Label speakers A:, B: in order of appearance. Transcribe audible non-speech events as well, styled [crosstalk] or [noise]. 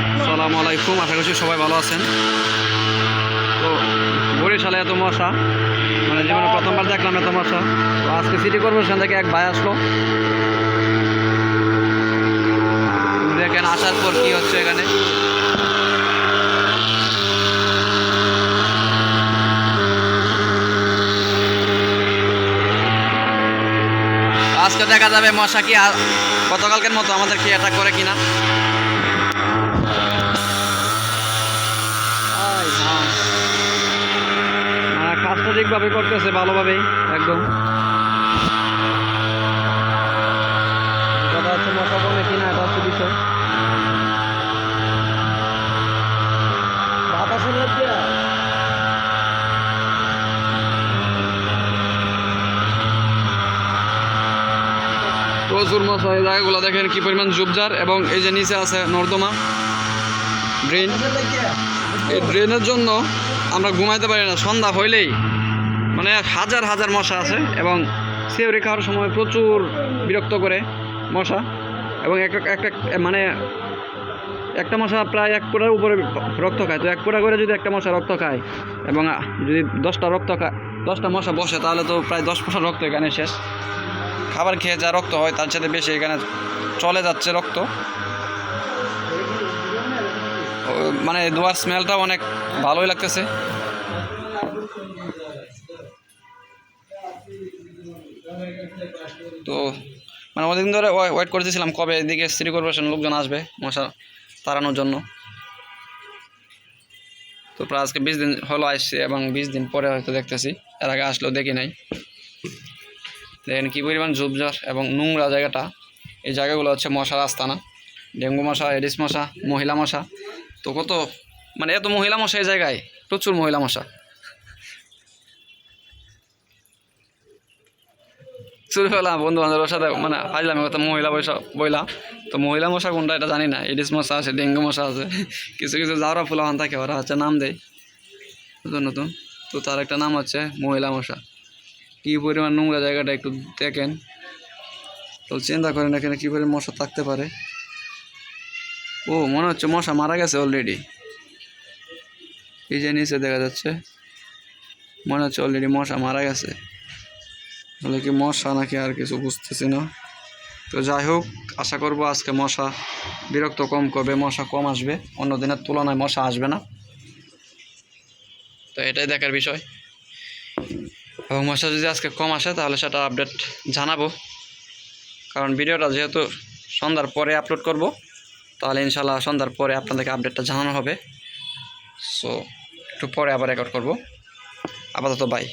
A: আসসালামু আলাইকুম, আশা করছি সবাই ভালো আছেন। তো বরিশালে এত মশা মানে জীবনে প্রথমবার দেখলাম এত মশা। তো আজকে সিটি কর্পোরেশন থেকে এক ভাই আসলো। দেখেন আসার পর কি হচ্ছে এখানে। আজকে দেখা যাবে মশা কি গতকালকের মতো আমাদের কি অ্যাটাক করে কিনা। মানে কাজটা ঠিকভাবে করতেছে, ভালোভাবেই, একদম। কথা হচ্ছে মশা কমে কিনা, এটা হচ্ছে বিষয়। প্রচুর মশা, এই জায়গাগুলো দেখেন কি পরিমাণ জুবজার এবং এই যে নিচে আছে নর্দমা। ড্রেন এই ড্রেনের জন্য আমরা ঘুমাইতে পারি না, সন্ধ্যা হইলেই। মানে হাজার হাজার মশা আছে এবং সেওরি খাওয়ার সময় প্রচুর বিরক্ত করে মশা এবং একটা একটা মানে একটা মশা প্রায় এক পোড়ার উপরে রক্ত খায়। তো এক পোড়া করে যদি একটা মশা রক্ত খায় এবং যদি দশটা রক্ত খায়, দশটা মশা বসে, তাহলে তো প্রায় দশ পোষা রক্ত এখানে শেষ। খাবার খেয়ে যা রক্ত হয়, তার সাথে বেশি এখানে চলে যাচ্ছে রক্ত। মানে দোয়ার স্মেলটা অনেক ভালোই লাগতেছে। তো মানে অনেকদিন ধরে ওয়েট করতেছিলাম কবে এদিকে সিটি কর্পোরেশন লোকজন আসবে, মশা তাড়ানোর জন্য। তো প্রায় আজকে বিশ দিন হলো আসছে এবং বিশ দিন পরে হয়তো দেখতেছি। এর আগে আসলেও দেখি নাই। দেখেন কী পরিমাণ ঝুপঝাড় এবং নোংরা জায়গাটা। এই জায়গাগুলো হচ্ছে মশার আস্তানা ডেঙ্গু মশা, এডিস মশা, মহিলা মশা। তো কত? মানে এত মহিলা মশা এই জায়গায়? প্রচুর মহিলা মশা। ছোটবেলা বন্ধু বান্ধবের সাথে মানে আসলাম কথা মহিলা বৈশা বইলা। তো মহিলা মশা কোনটা এটা জানি না এডিস মশা আছে, ডেঙ্গু মশা আছে, [laughs] কিছু কিছু যাওয়ারা ফুলাহান থাকে, ওরা হচ্ছে নাম দেয়। নতুন নতুন। তো তার একটা নাম হচ্ছে মহিলা মশা। কী পরিমাণ নোংরা জায়গাটা একটু দেখেন। তো চিন্তা করেন এখানে কী পরিমাণ মশা থাকতে পারে। ও, মনে হচ্ছে মশা মারা গেছে অলরেডি এই যে নিচে দেখা যাচ্ছে। মনে হচ্ছে অলরেডি মশা মারা গেছে। তাহলে কি মশা নাকি আর কিছু বুঝতেছি না। তো যাই হোক, আশা করব আজকে মশা বিরক্ত কম করবে, মশা কম আসবে। অন্য দিনের তুলনায় মশা আসবে না। তো এটাই দেখার বিষয়। এবং মশা যদি আজকে কম আসে, তাহলে সেটা আপডেট জানাব। কারণ ভিডিওটা যেহেতু সন্ধ্যার পরে আপলোড করব তাহলে ইনশাল্লাহ সন্ধ্যার পরে আপনাদেরকে আপডেটটা জানানো হবে। সো একটু পরে আবার রেকর্ড করব। আপাতত বাই